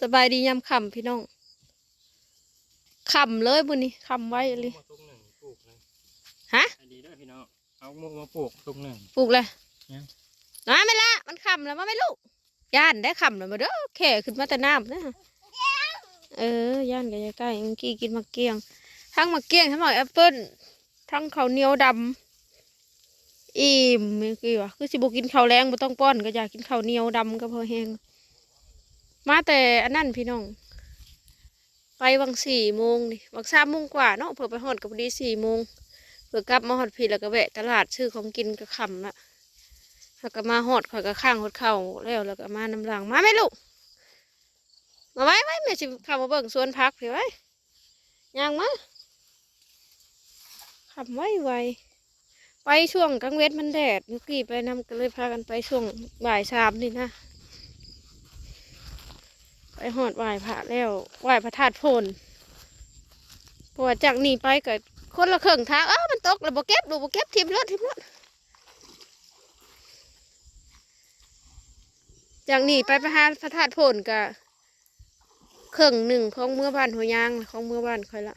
สบายดียามค่ำพี่น้องค่ำเลยบุนี้ค่ำไว้เลยมาตุกหนึ่งปลูกเลยฮะอันดีเด้อพี่น้องเอามุกมาปลูกตุกหนึ่งปลูกเลยยังน้อยไม่ละมันค่ำแล้วมาไม่ลูกย่านได้ค่ำแล้วมาเด้อแข่ขึ้นมาแต่น้ำนะเออย่านกันใกล้ๆเมื่อกี้กินมะเกียง ทั้งมะเกียงทั้งหมกแอปเปิ้ลทั้งข้าวเหนียวดำอิ่มเมื่อกี้วะคือสิบกินข้าวแรงบ่ต้องป้อนก็อยากกินข้าวเหนียวดำก็พอแห้ง มาแต่อันนั้นพี่น้อง ไปวังสี่โมงนี่วังสามโมงกว่าเนาะเผื่อไปหอดกับดีสี่โมงเผื่อกลับมาหอดพี่แล้วก็แวะตลาดซื้อของกินก็ค่ำละแล้วก็มาหอดข่อยก็ข้างหอดเข่าแล้วแล้วก็มาน้ำหลังมาไหมลูกมาไว้ไว้แม่สิเข้ามาเบิ่งสวนพักพี่ไว้ย่างมาขับไว้ไวไปช่วงกลางเวทมันแดดเมื่อกี้ไปนำก็เลยพากันไปช่วงบ่ายสามนี่นะ ไปหอดไหว้พระแล้วไหว้พระธาตุพนเพราะว่าจากนี้ไปก็คนละเครื่องทางเอ้ามันตกแล้วบ่เก็บดูบ่เก็บทิมรถทิมรถจากนี้ไปพระธาตุพระธาตุพนก็เครื่องหนึ่งของเมื่อบ้านหัวยางของเมื่อบ้านคอยละ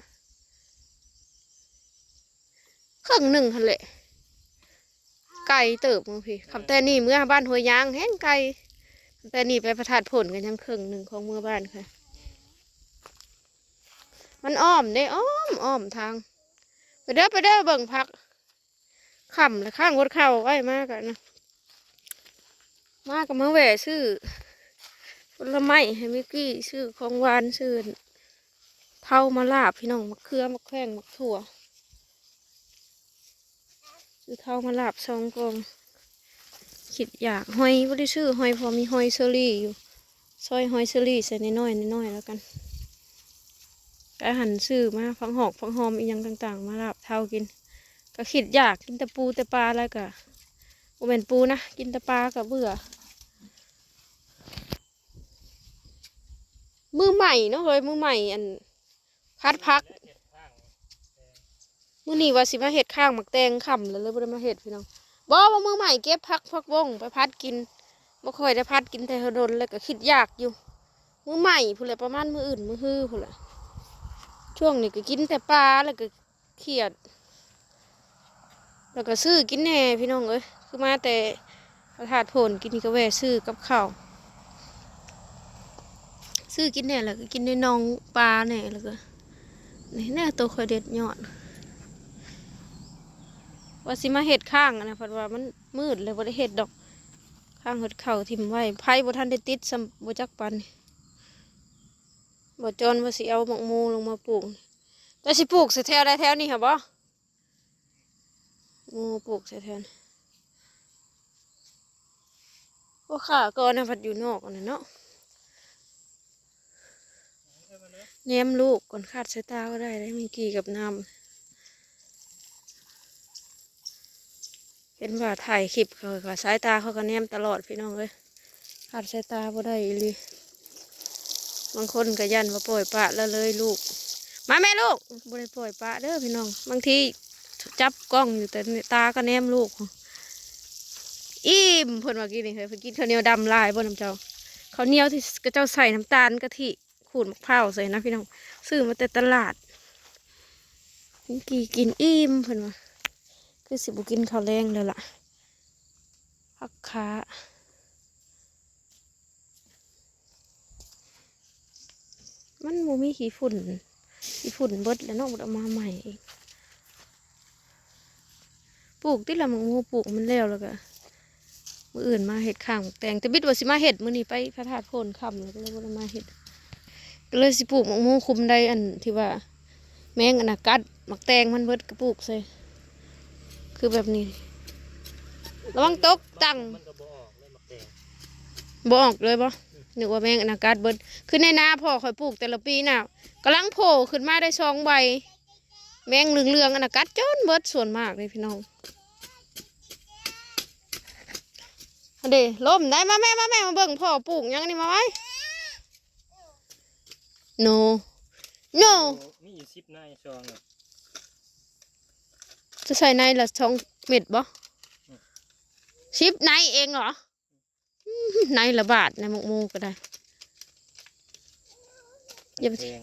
เครื่องหนึ่งทันแหลไก่เติบมึงพี่คำแต่นี่เมื่อบ้านหัวยางแห้งไก่ แต่นี่ไปประทาดผลกันยังครึ่งหนึ่งของเมื่อบ้านค่ะ มันอ้อมได้อ้อมอ้อมทาง ไปเด้อไปเด้อเบิ่งพักขำและข้างรถเข้าไว้มากกันนะมากกับมาแหวชื่อผลไม้ให้มิกกี้ชื่อของหวานชื่อเท่ามาลาบพี่น้องมะเขือมะแข้งมะถั่วชื่อเท่ามาลาบสองกอง คิดอยากหอยบ่ได้ชื่อหอยพอมีหอยเชอรี่อยู่ซอยหอยเชอรี่ใส่น้อยๆน้อยๆแล้วกันก็หันซื้อมาฟังหอกฟังหอมอีกอย่างต่างๆ มาลาบเท่ากิน ก็คิดอยากกินแต่ปูแต่ปลาแล้วก็บ่เป็นปูนะกินแต่ปลาก็เบื่อ มือใหม่เนาะเฮ้ยมือใหม่อันพัดพักเห็ดข้างมื้อนี้ว่าสิมาเฮ็ดข้างหมักแตงค่ำแล้วเลยบ่ได้มาเฮ็ดพี่น้อง บ่ว่ามือใหม่เก็บพักพักวงไปพัดกินบ่ค่อยได้พัดกินแต่เฮาโดนแล้วก็คิดยากอยู่ มือใหม่พุ่นแหละประมาณมืออื่นมือฮือพุ่นแหละช่วงนี้ก็กินแต่ปลาแล้วก็เครียด แล้วก็ซื้อกินแหน่พี่น้องเอ้ยคือมาแต่พระธาตุโพนกินก็แวะซื้อกับข้าวซื้อกินแหน่แล้วก็กินในนองปลาแหน่แล้วก็นี่แน่ตัวคอยเด็ดยอด ว่าสิมาเห็ดข้างนะเพราะว่ามันมืดเลยบ่ได้เห็ดดอก ข้างเห็ดเข่าทิ่มไว้ไผ่บ่ทันได้ติดซ้ำบ่จักปันบ่จอนว่าสิเอาหมกมูลงมาปลูกแต่สิปลูกใส่แถวใดแถวนี้ค่ะบ่มูปลูกใส่แถวว่าขาก่อนนะพัดอยู่นอกนนั้นเนาะแนมลูกก่อนคาดสายตาก็ได้ได้มีกี่กับน้ำ เห็นว่าถ่ายคลิปเขาก็สายตาเขาก็แนมตลอดพี่น้องเลยขาดสายตาบ่ได้อีลีบางคนก็ยันว่าปล่อยปะแล้วเลยลูก มาแม่ลูกบ่ได้ปล่อยปะเด้อพี่น้อง บางทีจับกล้องอยู่แต่ตาก็แนมลูก อิ่มเพิ่นว่ากินนี่เฮ้ยเพิ่นกินข้าวเหนียวดำลายบ่น้ำเจ้าข้าวเหนียวที่กระเจ้าใส่น้ำตาลกะทิขูดมะพร้าวใส่นะพี่น้องซื้อมาแต่ตลาดกี่กินอิ่มเพิ่นว่า คือสิบุกินข้าวแรงแล้วล่ะพักขามันโมมีขี้ฝุ่นขี้ฝุ่นเบิดแล้วนอกเอามาใหม่อีกปลูกที่ละมังโมปลูกมันแล้วแล้วก็มืออื่นมาเห็ดข้างแต่งแต่บิดว่าสิมาเห็ดมือนี้ไปพระธาตุโพนคำแล้วก็เลยบ่ได้มาเห็ดก็เลยสิปลูกมังโมคุมได้อันที่ว่า แมงอันกัดหมักแตงมันเบิดกระปลูกใส่ คือแบบนี้ ระวังตกตังมันก็บ่ออกเลยมักแตงบออกเลยบ่นึกว่าแมงอนาคตเบิดคือในนาพ่อคอยปลูกแต่ละปีน่ะกำลังโผล่ขึ้นมาได้สองใบ แมงเหลืองๆอนาคตจนเบิดส่วนมากเลยพี่น้องอันเดล่มได้มาแม่มาแม่มาเบิ่งพ่อปลูกยังนี่มาไว้ no no มีอยู่สิบนายซองเนี่ย จะใส่ในละสองเม็ดบ่ชิปในเองเหรออืมในละบาทในหมกมูก็ได้อย่าไปแพง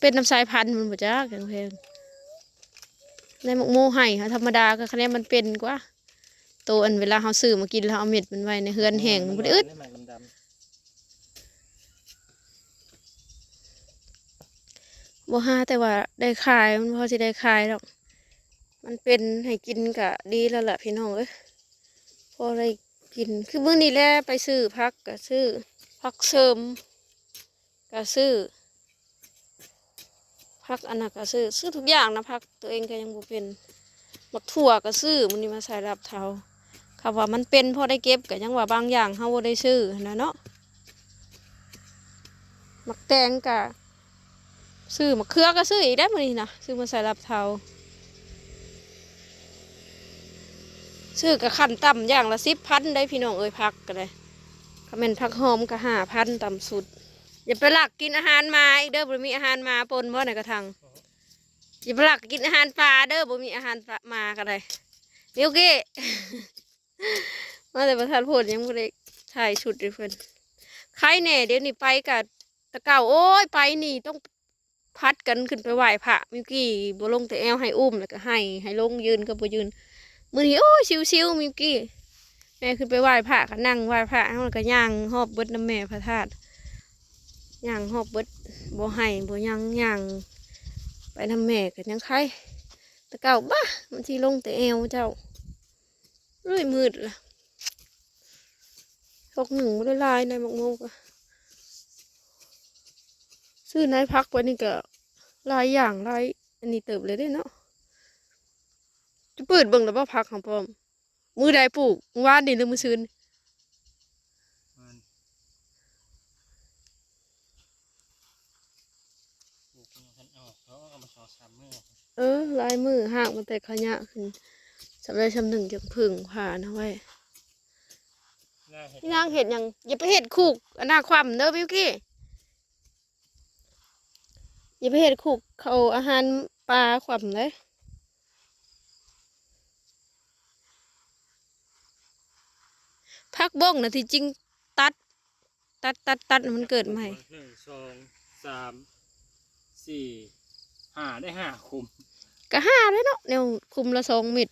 เป็นน้ำสายพันธุ์มันบ่จ้าแกงเพงในหมกโมไห่ค่ะธรรมดาก็คะแนนมันเป็นกว่าตัวอันเวลาเขาซื้อมากินแล้วเอาเม็ดมันไว้ในเฮือนแห้งมันบ่ได้อึด หมากดำ บ่ฮาแต่ว่าได้ขายมันพอสิได้ขายหรอกมันเป็นให้กินก็ดีแล้วแหละพี่น้องเอ้ยพอได้กินคือมื้อนี้แหละไปซื้อพักก็ซื้อพักเสริมก็ซื้อพักอันนั้นก็ซื้อซื้อทุกอย่างนะพักตัวเองก็ยังบ่เป็นหมักถั่วก็ซื้อมื้อนี้มาใส่รับเทาคำว่ามันเป็นพอได้เก็บก็ยังว่าบางอย่างเฮาบ่ได้ซื้อนะเนาะหมักแตงก็ ซื้อมะเขือก็ซื้ออีกได้มื้อนี้นะซื้อมาใส่รับเทาซื้อกับขั้นต่ำอย่างละสิบพันได้พี่น้องเอ้ยพักก็ได้ถ้าเป็นพักหอมก็ห้าพันต่ำสุด อย่าไปหลักกินอาหารมาอีกเด้อบ่มีอาหารมาปนบ่ไหนกระทังอย่าไปหลักกินอาหารปลาเด้อบ่มีอาหารมาก็ได้มิวกี้มาแต่ประธานโพดยังบ่ได้ถ่ายชุดให้เพิ่นใครแน่เดี๋ยวนี้ไปกับตะเก่าโอ้ยไปนี่ต้อง พัดกันขึ้นไปไหว้พระมิวกี้บลงแต่แอวให้อุ้มแล้วก็ให้ ให้ลงยืนก็บ่ยืนมือนี้โอ้ยชิวมิวกี้แม่ขึ้นไปไหว้พระก็นั่งไหว้พระเฮาก็ย่างหอบเบิดน้ำแม่พระธาตุย่างหอบเบิดบ่ให้บ่ย่างย่างไปน้ำแม่ก็ยังใครตะเก่าบ้ามันสิลงแต่แอวเจ้าเรื่อยมืดล่ะทกหนึ่งบ่ได้ลายในมักโมกอะ ซื้อนายพักไว้นี่ก็หลายอย่างหลายอันนี้เติบเลยได้เนาะจะเปิดเบิ่งแล้วบ่พักของพ่อมมือใดปลูกมือวานนี่หรือมือซืนมันปลูกยังทันออกเขาเอามาสองสามมื้อเออหลายมือห่างมันแต่ขยะขึ้นสำหรับชำหนึ่งจังพึ่งผ่านเอาไว้หน้าเห็ดพี่นางเห็ดหยังอย่าไปเห็ดคูกอันหน้าความเด้อบิวกี้ อย่าไปเห็ดคูกเขาอาหารปลาความเลยพักบ้งนะที่จริงตัด ตัดตัดตัดมันเกิดใหม่หนึ่งสองสามสี่ห้าได้ห้าคุม ก็ห้าเลยเนาะเดี๋ยวคุมละสองเม็ด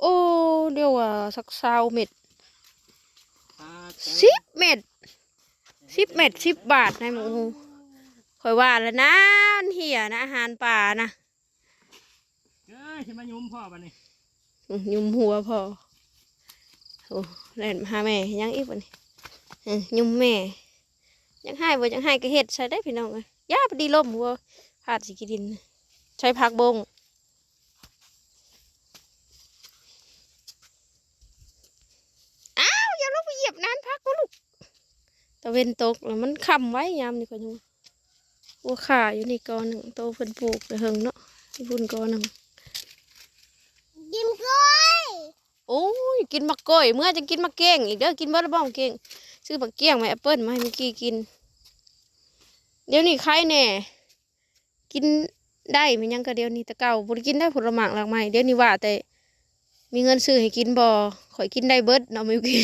โอ้เดี๋ยวว่าสักสาวเม็ดปลาแตงสิบเม็ดสิบเม็ดสิบบาทนายหมู คอยว่าแล้วนะมันเหี่ยนะอาหารป่านะเอ้ยฉันมายุ้มพ่อปะนี่อื้อยุมหัวพอโอ้เล่นมาหาแม่ยังอีกวันนี้อื้อยุมแม่ ยังให้บ่ยังให้ก็เห็ดใส่ได้พี่น้องเลยย่าไปดีล่มหัวพาดสิกิดิน ใช้พักบงอ้าวอย่าลงไปเหยียบนานพักก็ลูกตะเวนตกแล้วมันคำไว้ยามนี่ก็ยัง หัวขาอยู่นี่กอหนึ่งโตเพิ่นปลูกแต่เฮิงเนาะที่บุญกอหนึ่งกินกล้วยโอ้ยกินมะกล้วยเมื่อจะกินมะเก้งอีกเด้อกินเบอร์บ้องเก้งซื้อมะเกี้ยงมาแอปเปิ้ลมาให้เมื่อกี้กิน เดี๋ยวนี้ใครแน่กินได้มันยังก็เดี๋ยวนี้แต่เก่าบ่ได้กินได้ผลไม้หลากไม้เดี๋ยวนี้ว่าแต่มีเงินซื้อให้กินบ่ข่อยกินได้เบิดเนาะเมื่อกี้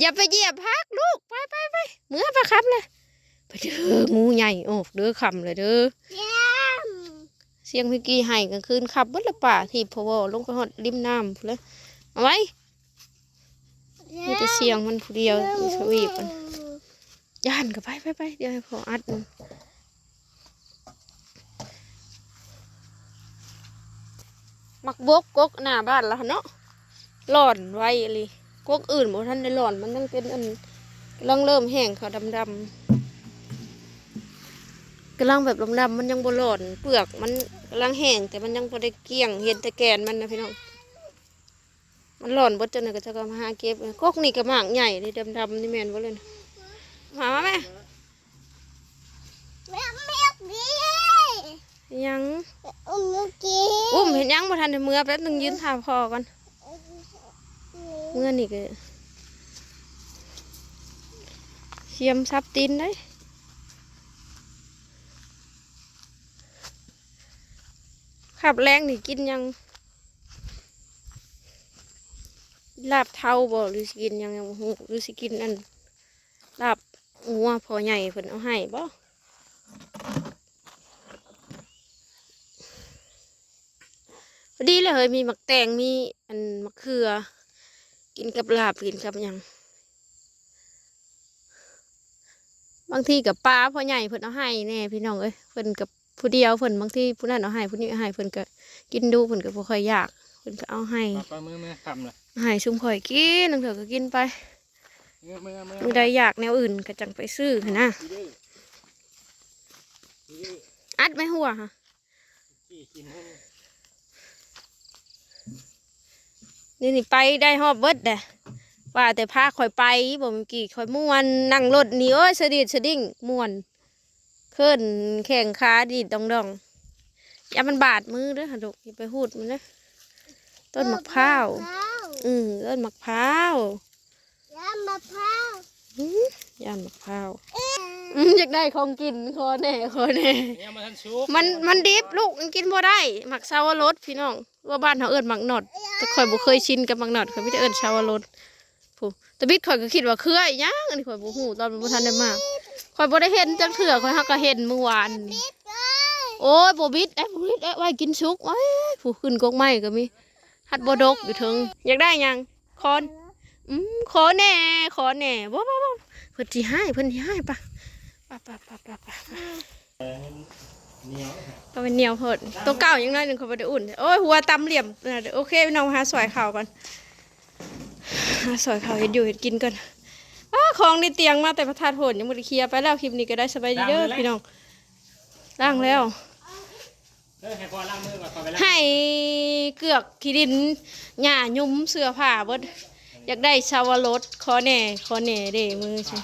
อย่าไปเหยียบพักลูกไปไปไปเมื่อประคับเลย ไปเด้องูใหญ่โอ้เด้อคำเลยเด้อแก้มเสียงเมื่อกี้ให้กลางคืนขับเบิดละป่าที่พะวอลงไปหอดริมน้ำพู้นเลยเอาไว้มีแต่เสียงมันผู้เดียวมีสวีปมันย่านกับไปไปไปเดี๋ยวให้พออัดมันมักบกกกหน้าบ้านแล้วเนาะหลอนไว้เลยกกอื่นบ่ทันได้หลอนมันยังเป็นอันกำลังเริ่มแห้งเขาดำดำๆ กำลังแบบดำๆมันยังบ่หลอนเปลือกมันกำลังแห้งแต่มันยังบ่ได้เกลี้ยงเห็นแต่แกนมันนะพี่น้องมันหล่อนบดจนนก็จะก็มาหาเก็บกกนี่ก็หมากใหญ่เลยดำๆนี่แมนบ่เลยนะมามาแม่แม่แม่ดียังอุ้มลูกกี้อุ้มเห็นยังบ่ทันได้เมื่อแป๊บหนึงยืนท่าพอก่อนเมื่อนี่ก็เชียมซับตีนได้ ขับแรงนี่กินยังลาบเทาบ่หรือสิกินยังยังบ่ฮู้หรือสิกินอันลาบหัวพอใหญ่เพิ่นเอาให้บ่พอดีเลยเฮ้ยมีหมักแตงมีอันมะเขือ กินกับลาบกินกับยังบางทีกับปลาพอใหญ่เพิ่นเอาให้แน่พี่น้องเอ้ยเพิ่นกับ ผู้เดียวเพิ่นบางทีผู้นั้นเอาให้ผู้นี้เอาให้เพิ่นก็กินดูเพิ่นก็บ่ค่อยอยากเพิ่นก็เอาให้ปลาปลามือมือคำเลยให้ชุมข่อยกินนึงเถอะก็กินไปมือมือมือมือใดอยากแนวอื่นก็จังไปซื้อหั้นนะดีดื้อดีดื้ออัดไม่หัวค่ะขี้กินให้มันนี่นี่ไปได้ฮอบเบิดเด้อว่าแต่พาข่อยไปบ่เมื่อกี้ข่อยม่วนนั่งรถนี่โอ้ยสะดิดสะดิ้งม่วน ขึ้นแข่งขาดีดดองดองอย่ามันบาดมือเด้อค่ะลูกอย่าไปหูดมันเด้อต้นมะพร้าวมะพร้าวอืมต้นมะพร้าวยามมะพร้าวอืมย่านมะพร้าวอืมอยากได้ของกินคอแน่คอแน่เนี่ยมันทันชุกมันมันดิบลูกมันกินบ่ได้หมักซาวรสพี่น้องว่าบ้านเขาเอิ้นหมักหนอดแต่ข่อยบ่เคยชินกับหมักหนอดข่อยมีแต่เอิ้นซาวรสผู้ ต่บิดข่อยก็คิดว่าเครืออีหยังอันนี้ข่อยบ่ฮู้ตอนมันบ่ทันได้มาข่อยบ่ได้เห็นจังเทื่อข่อยฮาก็เห็นเมื่อวานโอ้ยบ่บิดไอ้บ่บิดไอ้ไว้กินสุกไว้ผู้ขึ้นกกไม้ก็มีฮัดบ่ดกอยู่ถึงอยากได้หยังคอนอืมขอแน่ขอแน่บ่บ่บ่เพิ่นสิให้เพิ่นสิให้ปะปะปะปะปะปะเหนียวก็เป็นเหนียวเพิดตัวเก่ายังน้อยหนึ่งเขาไปได้อุ่นโอ้ยหัวตำเหลี่ยมโอเคพี่น้องหาสวยข่าวก่อน สวยข่าวเห็ดอยู่เห็ดกินก่อนอ้าของในเตียงมาแต่ประทานผลยังไม่ได้เคลียร์ไปแล้วคลิปนี้ก็ได้สบายดีเด้อพี่น้องล้างแล้วเออให้พอล้างมือก่อนพอไปล้างให้เกือกขี้ดินหญ้ายุ่มเสื้อผ้าเบิดอยากได้ชาวรสขอแหน่ขอแหน่เด้มือใช่